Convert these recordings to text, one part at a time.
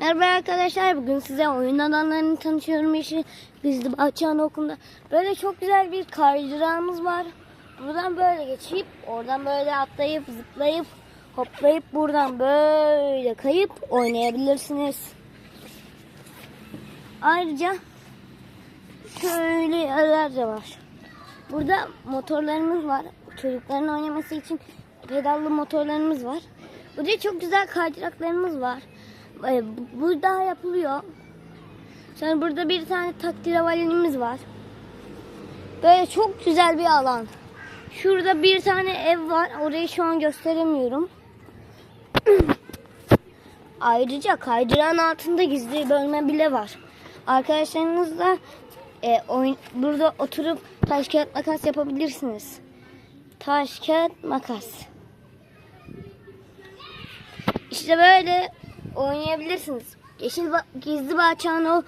Merhaba arkadaşlar. Bugün size oyun alanlarını tanıtıyorum. İşte Gizli Bahçe Anaokulu'nda. Böyle çok güzel bir kaydırağımız var. Buradan böyle geçip oradan böyle atlayıp zıplayıp hoplayıp buradan böyle kayıp oynayabilirsiniz. Ayrıca şöyle yerler de var. Burada motorlarımız var. Çocukların oynaması için pedallı motorlarımız var. Burada çok güzel kaydıraklarımız var. Ee, bu- Bu daha yapılıyor. Sonra burada bir tane takdiravalimiz var. Böyle çok güzel bir alan. Şurada bir tane ev var. Orayı şu an gösteremiyorum. Ayrıca kaydırağın altında gizli bölme bile var. Arkadaşlarınızla e, oyun, burada oturup taş kağıt makas yapabilirsiniz. Taş kağıt makas. İşte böyle oynayabilirsiniz. Yeşil ba- gizli bahçenin o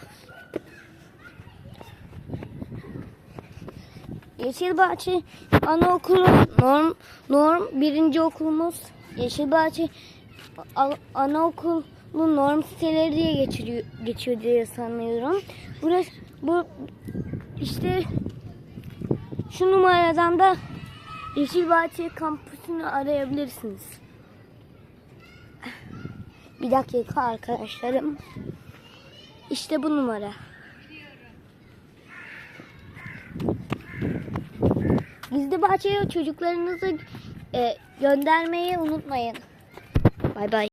Yeşilbahçe Anaokulu norm norm birinci okulumuz Yeşilbahçe A- Anaokulu norm siteleri diye geçiriyor, geçiyor diye sanıyorum. Burası bu işte şu numaradan da Yeşilbahçe kampüsünü arayabilirsiniz. Bir dakika arkadaşlarım. İşte bu numara. Gizli bahçeye çocuklarınızı e, göndermeyi unutmayın. Bay bay.